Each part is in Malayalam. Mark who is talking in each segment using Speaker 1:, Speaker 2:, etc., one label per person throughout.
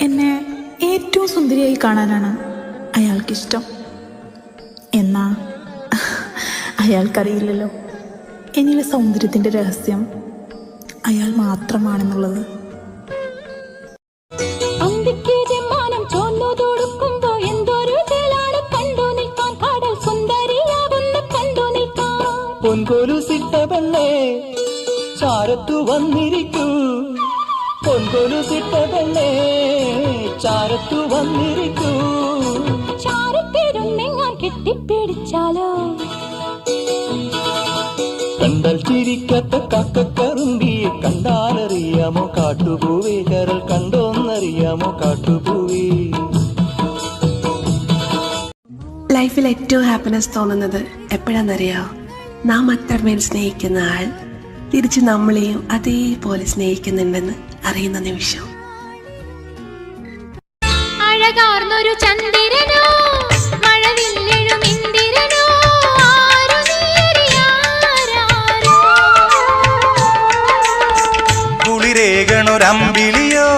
Speaker 1: എന്നെ ഏറ്റവും സുന്ദരിയായി കാണാനാണ് അയാൾക്കിഷ്ടം. എന്നാ അയാൾക്കറിയില്ലല്ലോ. എന്നിലെ സൗന്ദര്യത്തിന്റെ രഹസ്യം അയാൾ മാത്രമാണെന്നുള്ളത്.
Speaker 2: പൊൻകൊലുസിട്ട പെണ്ണേ ചാരത്തു വന്നിരിക്കൂ. പൊൻകൊലുസിട്ട പെണ്ണേ ചാരത്തു വന്നിരിക്കൂ.
Speaker 3: ചാരത്തിരുന്നെങ്ങാൻ കെട്ടിപ്പിടിച്ചാലോ?
Speaker 2: കണ്ടാൽ ചിരിക്കത്ത കക്കക്കറുമ്പിയെ കണ്ടാലറിയാമോ? കാട്ടുപൂവേ കരൾ കണ്ടോന്നറിയാമോ? കാട്ടുപൂവേ.
Speaker 4: ലൈഫിൽ ഏറ്റവും ഹാപ്പിനെസ് തോന്നുന്നത് എപ്പോഴാണെന്നറിയാമോ നാം അത്രമേൽ സ്നേഹിക്കുന്ന ആൾ തിരിച്ച് നമ്മളെയും അതേപോലെ സ്നേഹിക്കുന്നുണ്ടെന്ന് അറിയുന്ന നിമിഷം.
Speaker 3: അഴകാർന്നൊരു ചന്ദ്രനോ
Speaker 5: കുളിരേകണൊരമ്പിളിയോ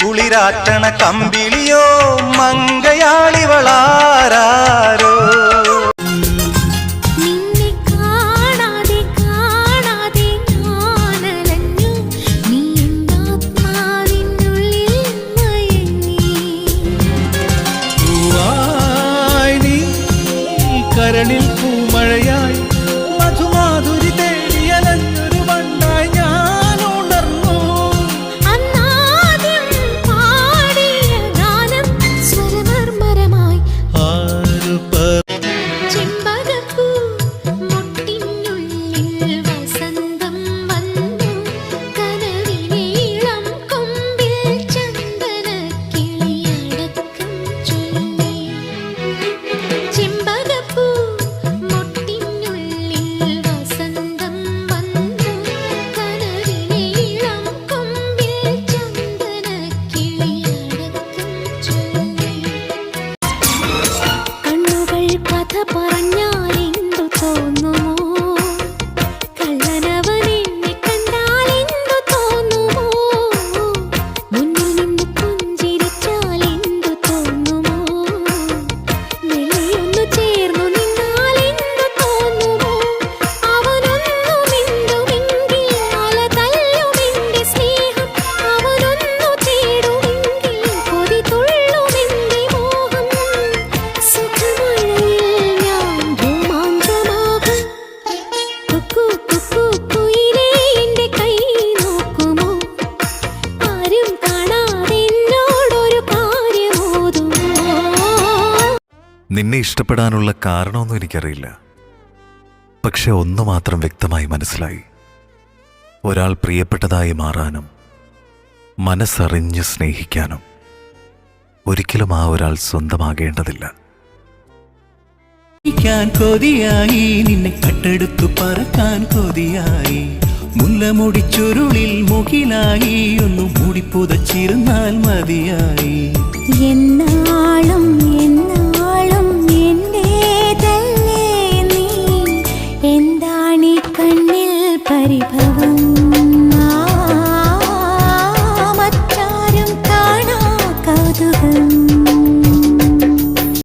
Speaker 5: കുളിരാട്ടണ കമ്പിളിയോ മങ്കയാളിവളാരോ
Speaker 6: കരളിൽ പൂമഴയായി മധുമാധുരി
Speaker 3: നിന്നെ
Speaker 7: ഇഷ്ടപ്പെടാനുള്ള കാരണമൊന്നും എനിക്കറിയില്ല. പക്ഷെ ഒന്ന് മാത്രം വ്യക്തമായി മനസ്സിലായി. ഒരാൾ പ്രിയപ്പെട്ടതായി മാറാനും മനസ്സറിഞ്ഞ് സ്നേഹിക്കാനും ഒരിക്കലും ആ ഒരാൾ സ്വന്തമാകേണ്ടതില്ല.
Speaker 6: കൊതിയായി നിന്നെ കട്ടെടുത്തു പറക്കാൻ കൊതിയായി മുല്ലമുടി ചുരുളിൽ മുകിലായി ഒന്ന് മൂടിപ്പുതച്ചിരുന്നാൽ മതിയായി.
Speaker 3: എന്നാളും എന്ന